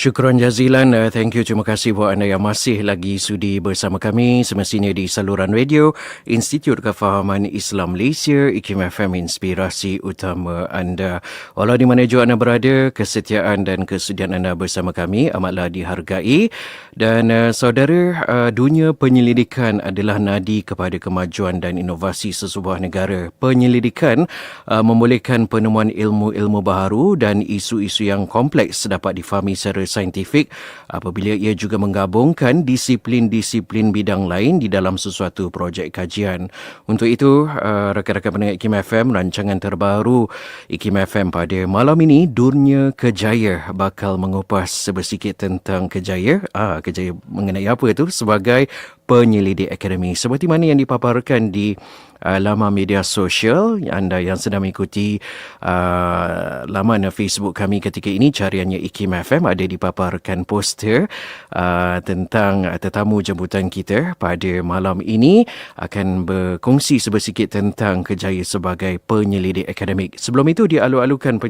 Syukron jazilan. Thank you. Terima kasih buat anda yang masih lagi sudi bersama kami semestinya di saluran radio Institut Kefahaman Islam Malaysia IKIM FM Inspirasi Utama anda. Walau di mana juga anda berada, kesetiaan dan kesudian anda bersama kami amatlah dihargai. Dan uh, saudara, uh, dunia penyelidikan adalah nadi kepada kemajuan dan inovasi sesebuah negara. Penyelidikan uh, membolehkan penemuan ilmu-ilmu baharu dan isu-isu yang kompleks dapat difahami secara saintifik apabila ia juga menggabungkan disiplin-disiplin bidang lain di dalam sesuatu projek kajian. Untuk itu, uh, rakan-rakan pendengar IKIM FM, rancangan terbaru IKIM FM pada malam ini, Dunia Kejaya bakal mengupas sebesikit tentang kejaya. Ah, kejaya mengenai apa itu sebagai penyelidik akademi. Seperti mana yang dipaparkan di uh, laman media sosial anda yang sedang mengikuti uh, laman Facebook kami ketika ini cariannya IKIM FM ada dipaparkan poster uh, tentang tetamu jemputan kita pada malam ini akan berkongsi sebesikit tentang kejaya sebagai penyelidik akademik. Sebelum itu dialu-alukan